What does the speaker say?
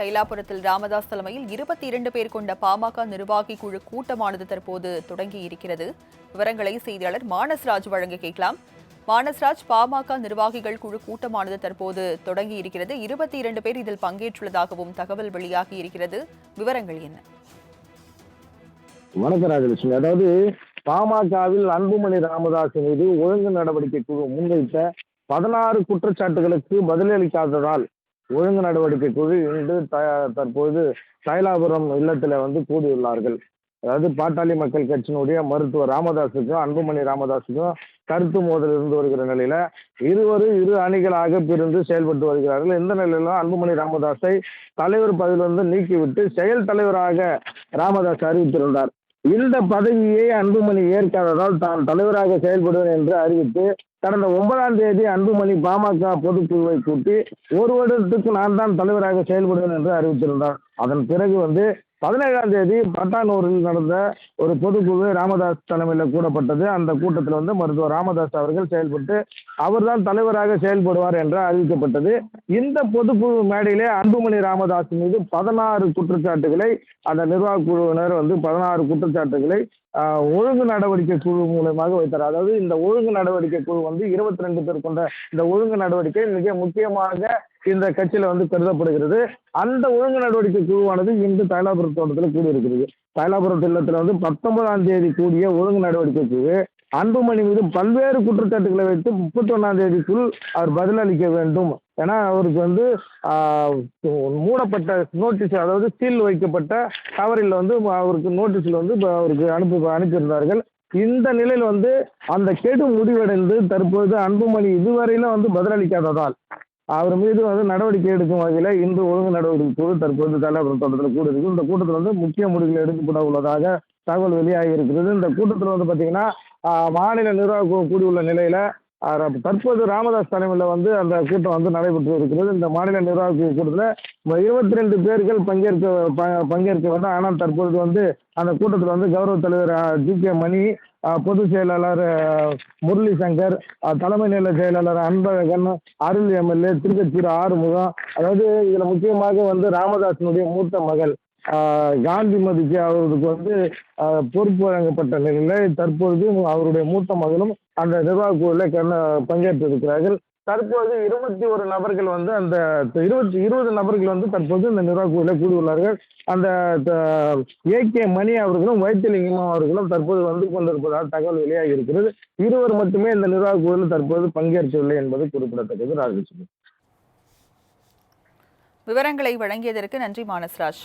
தைலாபுரத்தில் ராமதாஸ் தலைமையில் இருபத்தி இரண்டு பேர் கொண்ட பாமக நிர்வாகி குழு கூட்டமானது தற்போது தொடங்கி இருக்கிறது விவரங்களை செய்தியாளர் மானஸ்ராஜ் வழங்க கேட்கலாம். மானஸ்ராஜ் பாமக நிர்வாகிகள் குழு கூட்டமானது தற்போது தொடங்கி இருக்கிறது இருபத்தி இரண்டு பேர் இதில் பங்கேற்றுள்ளதாகவும் தகவல் வெளியாகி இருக்கிறது. விவரங்கள் என்ன? வணக்கம் ராஜலட்சுமி அதாவது பாமகவில் அன்புமணி ராமதாஸ் மீது ஒழுங்கு நடவடிக்கை குழு முன்வைத்த பதினாறு குற்றச்சாட்டுகளுக்கு பதிலளிக்காததால் ஒழுங்கு நடவடிக்கை குழு இன்று த- தற்போது தைலாபுரம் இல்லத்தில் வந்து கூடியுள்ளார்கள். அதாவது பாட்டாளி மக்கள் கட்சியினுடைய மருத்துவர் ராமதாஸுக்கும் அன்புமணி ராமதாஸுக்கும் கருத்து மோதல் இருந்து வருகிற நிலையில இருவரும் இரு அணிகளாக பிரிந்து செயல்பட்டு வருகிறார்கள். இந்த நிலையில அன்புமணி ராமதாஸை தலைவர் பதவியிலிருந்து நீக்கிவிட்டு செயல் தலைவராக ராமதாஸ் அறிவித்திருந்தார். இந்த பதவியை அன்புமணி ஏற்காததால் தான் தலைவராக செயல்படுவேன் என்று அறிவித்து கடந்த ஒன்பதாம் தேதி அன்புமணி பாமக பொதுக்குழுவை கூட்டி ஒரு வருடத்துக்கு நான் தான் தலைவராக செயல்படுவேன் என்று அறிவித்திருந்தார். அதன் பிறகு வந்து பதினேழாம் தேதி பட்டானூரில் நடந்த ஒரு பொதுக்குழு ராமதாஸ் தலைமையில் கூடப்பட்டது. அந்த கூட்டத்தில் வந்து மருத்துவர் ராமதாஸ் அவர்கள் செயல்பட்டு அவர்தான் தலைவராக செயல்படுவார் என்று அறிவிக்கப்பட்டது. இந்த பொதுக்குழு மேடையிலே அன்புமணி ராமதாஸ் மீது பதினாறு குற்றச்சாட்டுகளை அந்த நிர்வாக குழுவினர் வந்து பதினாறு குற்றச்சாட்டுகளை ஒழுங்கு நடவடிக்கை குழு மூலமாக வைத்தார். அதாவது இந்த ஒழுங்கு நடவடிக்கை குழு வந்து இருபத்தி ரெண்டு பேர் கொண்ட இந்த ஒழுங்கு நடவடிக்கை மிக முக்கியமாக இந்த கட்சியில வந்து கருதப்படுகிறது. அந்த ஒழுங்கு நடவடிக்கை குழுவானது இன்று தைலாபுரம் தோட்டத்தில் கூடியிருக்கிறது. தைலாபுரம் இல்லத்தில் வந்து பத்தொன்பதாம் தேதி கூடிய ஒழுங்கு நடவடிக்கை குழு அன்புமணி மீது பல்வேறு குற்றச்சாட்டுகளை வைத்து முப்பத்தி ஒன்றாம் தேதிக்குள் அவர் பதிலளிக்க வேண்டும். ஏன்னா அவருக்கு வந்து மூடப்பட்ட நோட்டீஸ் அதாவது சீல் வைக்கப்பட்ட கவரில் வந்து அவருக்கு நோட்டீஸில் வந்து அவருக்கு அனுப்பி அனுப்பியிருந்தார்கள். இந்த நிலையில் வந்து அந்த கெடு முடிவடைந்து தற்போது அன்புமணி இதுவரையிலும் வந்து பதிலளிக்காததால் அவர் மீது வந்து நடவடிக்கை எடுக்கும் வகையில் இன்று ஒழுங்கு நடவடிக்கை குழு தற்போது தலைவர் தோட்டத்தில் கூட இந்த கூட்டத்தில் வந்து முக்கிய முடிவுகள் எடுக்கப்பட உள்ளதாக தகவல் வெளியாகி இருக்கிறது. இந்த கூட்டத்தில் வந்து பார்த்தீங்கன்னா மாநில நிர்வாகம் கூடியுள்ள நிலையில் தற்போது ராமதாஸ் தலைமையில் வந்து அந்த கூட்டம் வந்து நடைபெற்று இருக்கிறது. இந்த மாநில நிர்வாக கூட்டத்தில் இருபத்தி ரெண்டு பேர்கள் பங்கேற்க பங்கேற்க வேண்டும். ஆனால் தற்பொழுது வந்து அந்த கூட்டத்தில் வந்து கௌரவ தலைவர் ஜி கே மணி பொதுச் செயலாளர் முரளி சங்கர் தலைமை நில செயலாளர் அன்பழகன் அருள் எம்எல்ஏ திருக்கச்சூர் ஆறுமுகம் அதாவது இதில் முக்கியமாக வந்து ராமதாசனுடைய மூத்த மகள் காந்தி காந்திமதிக்கு அவருக்கு வந்து பொறுப்பு வழங்கப்பட்ட நிலையில் தற்பொழுது அவருடைய மூத்த மகளும் அந்த நிர்வாக குழுவில் கண்ண பங்கேற்றிருக்கிறார்கள். தற்போது இருபத்தி ஒரு நபர்கள் வந்து அந்த இருபத்தி இருபது நபர்கள் வந்து தற்போது இந்த நிர்வாக குழுவில் கூடியுள்ளார்கள். அந்த ஏகே மணி அவர்களும் வைத்தியலிங்கம் அவர்களும் தற்போது வந்து கொண்டிருப்பதாக தகவல் வெளியாகி இருக்கிறது. இருவர் மட்டுமே இந்த நிர்வாக குழுவில் தற்போது பங்கேற்கவில்லை என்பது குறிப்பிடத்தக்கது. ராஜலட்சுமி விவரங்களை வழங்கியதற்கு நன்றி மானஸ்ராஜ்.